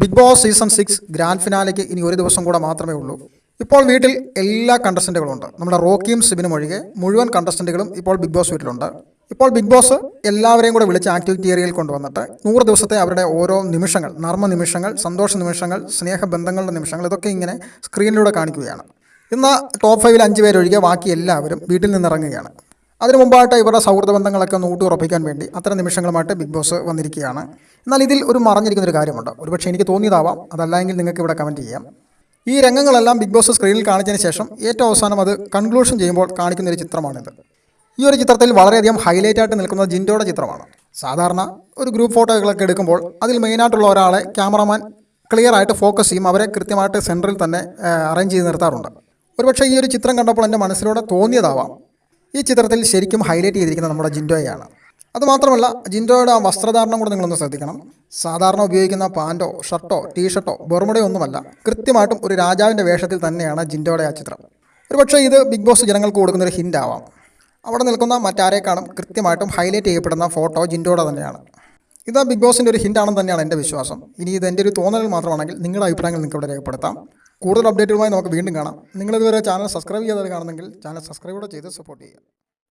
Bigg Boss season six grand ഫിനാലയ്ക്ക് ഇനി ഒരു ദിവസം കൂടെ മാത്രമേ ഉള്ളൂ. ഇപ്പോൾ വീട്ടിൽ എല്ലാ കണ്ടസ്റ്റന്റുകളും ഉണ്ട്. നമ്മുടെ റോക്കിയും സിബിനും ഒഴികെ മുഴുവൻ കണ്ടസ്റ്റന്റുകളും ഇപ്പോൾ ബിഗ് ബോസ് വീട്ടിലുണ്ട്. ഇപ്പോൾ ബിഗ് ബോസ് എല്ലാവരെയും കൂടെ വിളിച്ച് ആക്ടിവിറ്റി ഏരിയയിൽ കൊണ്ടുവന്നിട്ട് നൂറ് ദിവസത്തെ അവരുടെ ഓരോ നിമിഷങ്ങൾ നർമ്മ നിമിഷങ്ങൾ സന്തോഷ നിമിഷങ്ങൾ സ്നേഹബന്ധങ്ങളുടെ നിമിഷങ്ങൾ ഇതൊക്കെ ഇങ്ങനെ സ്ക്രീനിലൂടെ കാണിക്കുകയാണ്. ഇന്ന് ടോപ്പ് ഫൈവിൽ അഞ്ച് പേരൊഴികെ ബാക്കി എല്ലാവരും വീട്ടിൽ നിന്നിറങ്ങുകയാണ് അതിനു മുമ്പായിട്ട് ഇവരുടെ സൗഹൃദ ബന്ധങ്ങളൊക്കെ ഒന്ന് ഊട്ടിയുറപ്പിക്കാൻ വേണ്ടി അത്തരം നിമിഷങ്ങളുമായിട്ട് ബിഗ് ബോസ് വന്നിരിക്കുകയാണ്. എന്നാൽ ഇതിൽ ഒരു മറഞ്ഞിരിക്കുന്ന ഒരു കാര്യമുണ്ട്. ഒരുപക്ഷെ എനിക്ക് തോന്നിയതാവാം. അതല്ലെങ്കിൽ നിങ്ങൾക്ക് ഇവിടെ കമന്റ് ചെയ്യാം. ഈ രംഗങ്ങളെല്ലാം ബിഗ് ബോസ് സ്ക്രീനിൽ കാണിച്ചതിന് ശേഷം ഏറ്റവും അവസാനം അത് കൺക്ലൂഷൻ ചെയ്യുമ്പോൾ കാണിക്കുന്ന ഒരു ചിത്രമാണിത്. ഈ ഒരു ചിത്രത്തിൽ വളരെയധികം ഹൈലൈറ്റ് ആയിട്ട് നിൽക്കുന്ന ജിൻഡോയുടെ ചിത്രമാണ്. സാധാരണ ഒരു ഗ്രൂപ്പ് ഫോട്ടോകളൊക്കെ എടുക്കുമ്പോൾ അതിൽ മെയിനായിട്ടുള്ള ഒരാളെ ക്യാമറമാൻ ക്ലിയർ ആയിട്ട് ഫോക്കസ് ചെയ്യും. അവരെ കൃത്യമായിട്ട് സെന്ററിൽ തന്നെ അറേഞ്ച് ചെയ്ത് നിർത്താറുണ്ട്. ഒരുപക്ഷെ ഈ ഒരു ചിത്രം കണ്ടപ്പോൾ എന്റെ മനസ്സിലൂടെ തോന്നിയതാവാം. ഈ ചിത്രത്തിൽ ശരിക്കും ഹൈലൈറ്റ് ചെയ്തിരിക്കുന്നത് നമ്മുടെ ജിൻഡോയാണ് അതുമാത്രമല്ല ജിൻഡോയുടെ ആ വസ്ത്രധാരണം കൂടെ നിങ്ങളൊന്ന് ശ്രദ്ധിക്കണം. സാധാരണ ഉപയോഗിക്കുന്ന പാന്റോ ഷർട്ടോ ടീഷർട്ടോ ബെർമുടയോ ഒന്നുമല്ല കൃത്യമായിട്ടും ഒരു രാജാവിന്റെ വേഷത്തിൽ തന്നെയാണ് ജിൻഡോയുടെ ആ ചിത്രം. ഒരുപക്ഷേ ഇത് ബിഗ് ബോസ് ജനങ്ങൾക്ക് കൊടുക്കുന്ന ഒരു ഹിന്റ് ആവാം. അവിടെ നിൽക്കുന്ന മറ്റാരേക്കാളും കൃത്യമായിട്ടും ഹൈലൈറ്റ് ചെയ്യപ്പെടുന്ന ഫോട്ടോ ജിൻഡോയുടെ തന്നെയാണ്. ഇത് ബിഗ് ബോസിന്റെ ഒരു ഹിന്റാണെന്ന് തന്നെയാണ് എന്റെ വിശ്വാസം. ഇനി ഇത് എന്റെ ഒരു തോന്നൽ മാത്രമാണെങ്കിൽ നിങ്ങളുടെ അഭിപ്രായങ്ങൾ നിങ്ങൾക്ക് ഇവിടെ രേഖപ്പെടുത്താം. കൂടുതൽ അപ്ഡേറ്റുകളുമായി നമുക്ക് വീണ്ടും കാണാം. നിങ്ങളിതുവരെ ചാനൽ സബ്സ്ക്രൈബ് ചെയ്യാതെ കാണുന്നെങ്കിൽ ചാനൽ സബ്സ്ക്രൈബ് കൂടെ ചെയ്ത് സപ്പോർട്ട് ചെയ്യുക.